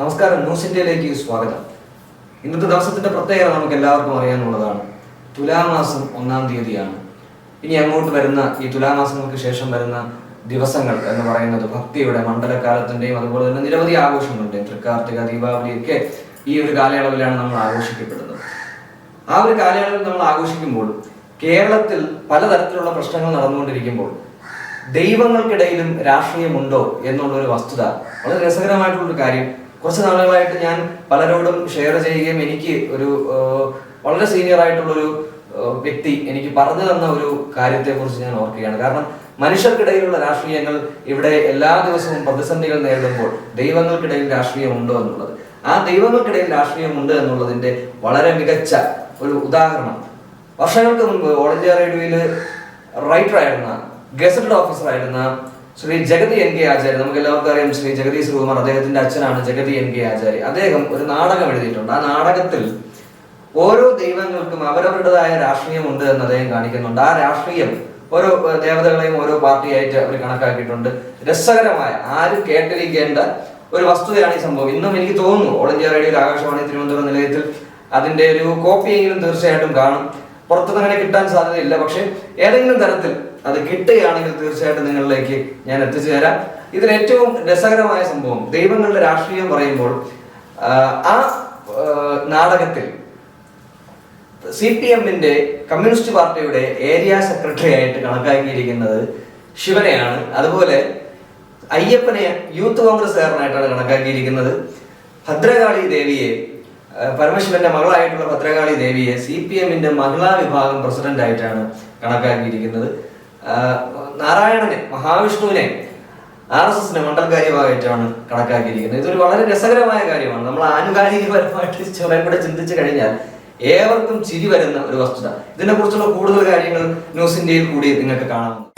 നമസ്കാരം ന്യൂസ് ഇന്ത്യയിലേക്ക് സ്വാഗതം. ഇന്നത്തെ ദിവസത്തിന്റെ പ്രത്യേകത നമുക്ക് എല്ലാവർക്കും അറിയാനുള്ളതാണ്. തുലാമാസം ഒന്നാം തീയതിയാണ്. ഇനി അങ്ങോട്ട് വരുന്ന ഈ തുലാമാസങ്ങൾക്ക് ശേഷം വരുന്ന ദിവസങ്ങൾ എന്ന് പറയുന്നത് ഭക്തിയുടെ മണ്ഡലകാലത്തിന്റെയും അതുപോലെ തന്നെ നിരവധി ആഘോഷങ്ങളുടെയും തൃക്കാർത്തിക ദീപാവലി ഒക്കെ ഈ ഒരു കാലയളവിലാണ് നമ്മൾ ആഘോഷിക്കപ്പെടുന്നത്. ആ ഒരു കാലയളവിൽ നമ്മൾ ആഘോഷിക്കുമ്പോൾ കേരളത്തിൽ പലതരത്തിലുള്ള പ്രശ്നങ്ങൾ നടന്നുകൊണ്ടിരിക്കുമ്പോൾ ദൈവങ്ങൾക്കിടയിലും രാഷ്ട്രീയമുണ്ടോ എന്നുള്ളൊരു വസ്തുത വളരെ രസകരമായിട്ടുള്ളൊരു കാര്യം കുറച്ച് നാളുകളായിട്ട് ഞാൻ പലരോടും ഷെയർ ചെയ്യുകയും എനിക്ക് ഒരു വളരെ സീനിയർ ആയിട്ടുള്ളൊരു വ്യക്തി എനിക്ക് പറഞ്ഞു തന്ന ഒരു കാര്യത്തെക്കുറിച്ച് ഞാൻ ഓർക്കുകയാണ്. കാരണം മനുഷ്യർക്കിടയിലുള്ള രാഷ്ട്രീയങ്ങൾ ഇവിടെ എല്ലാ ദിവസവും പ്രതിസന്ധികൾ നേരിടുമ്പോൾ ദൈവങ്ങൾക്കിടയിൽ രാഷ്ട്രീയമുണ്ടോ എന്നുള്ളത്. ആ ദൈവങ്ങൾക്കിടയിൽ രാഷ്ട്രീയമുണ്ട് എന്നുള്ളതിന്റെ വളരെ മികച്ച ഒരു ഉദാഹരണം. വർഷങ്ങൾക്ക് മുൻപ് ഓൾ ഇന്ത്യ റേഡിയോയിൽ റൈറ്റർ ആയിരുന്ന ഗസറ്റഡ് ഓഫീസർ ആയിരുന്ന ശ്രീ ജഗതി എൻ കെ ആചാര്യ നമുക്ക് എല്ലാവർക്കും അറിയാം ശ്രീ ജഗതി ശ്രീകുമാർ അദ്ദേഹത്തിന്റെ അച്ഛനാണ് ജഗതി എൻ കെ ആചാര്യ. അദ്ദേഹം ഒരു നാടകം എഴുതിയിട്ടുണ്ട്. ആ നാടകത്തിൽ ഓരോ ദൈവങ്ങൾക്കും അവരവരുടേതായ രാഷ്ട്രീയമുണ്ട് എന്ന് അദ്ദേഹം കാണിക്കുന്നുണ്ട്. ആ രാഷ്ട്രീയം ഓരോ ദേവതകളെയും ഓരോ പാർട്ടിയായിട്ട് അവർ കണക്കാക്കിയിട്ടുണ്ട്. രസകരമായ ആരും കേട്ടിരിക്കേണ്ട ഒരു വസ്തുതയാണ് ഈ സംഭവം. ഇന്നും എനിക്ക് തോന്നുന്നു all India radio Akashvani Thiruvananthapuram നിലയത്തിൽ അതിന്റെ ഒരു കോപ്പിയെങ്കിലും തീർച്ചയായിട്ടും കാണും. പുറത്തുനിന്ന് അങ്ങനെ കിട്ടാൻ സാധ്യതയില്ല. പക്ഷെ ഏതെങ്കിലും തരത്തിൽ അത് കിട്ടുകയാണെങ്കിൽ തീർച്ചയായിട്ടും നിങ്ങളിലേക്ക് ഞാൻ എത്തിച്ചു തരാം. ഇതിൽ ഏറ്റവും രസകരമായ സംഭവം ദൈവങ്ങളുടെ രാഷ്ട്രീയം പറയുമ്പോൾ ആ, നാടകത്തിൽ സി പി എമ്മിന്റെ കമ്മ്യൂണിസ്റ്റ് പാർട്ടിയുടെ ഏരിയ സെക്രട്ടറി ആയിട്ട് കണക്കാക്കിയിരിക്കുന്നത് ശിവനെയാണ്. അതുപോലെ അയ്യപ്പനെ യൂത്ത് കോൺഗ്രസ് കോൺഗ്രസ്സുകാരനായിട്ടാണ് കണക്കാക്കിയിരിക്കുന്നത്. ഭദ്രകാളി ദേവിയെ പരമശിവന്റെ മകളായിട്ടുള്ള ഭദ്രകാളി ദേവിയെ സി പി എമ്മിന്റെ മഹിളാ വിഭാഗം പ്രസിഡന്റ് ആയിട്ടാണ് കണക്കാക്കിയിരിക്കുന്നത്. നാരായണനെ മഹാവിഷ്ണുവിനെ ആർ എസ് എസിന്റെ മണ്ഡലകാര്യമായിട്ടാണ് കണക്കാക്കിയിരിക്കുന്നത്. ഇതൊരു വളരെ രസകരമായ കാര്യമാണ്. നമ്മൾ ആനുകാലികപരമായിട്ട് ചെറിയ കൂടെ ചിന്തിച്ചു കഴിഞ്ഞാൽ ഏവർക്കും ചിരി വരുന്ന ഒരു വസ്തുത. ഇതിനെ കുറിച്ചുള്ള കൂടുതൽ കാര്യങ്ങൾ ന്യൂസ് ഇന്ത്യയിൽ കൂടി നിങ്ങൾക്ക് കാണാം.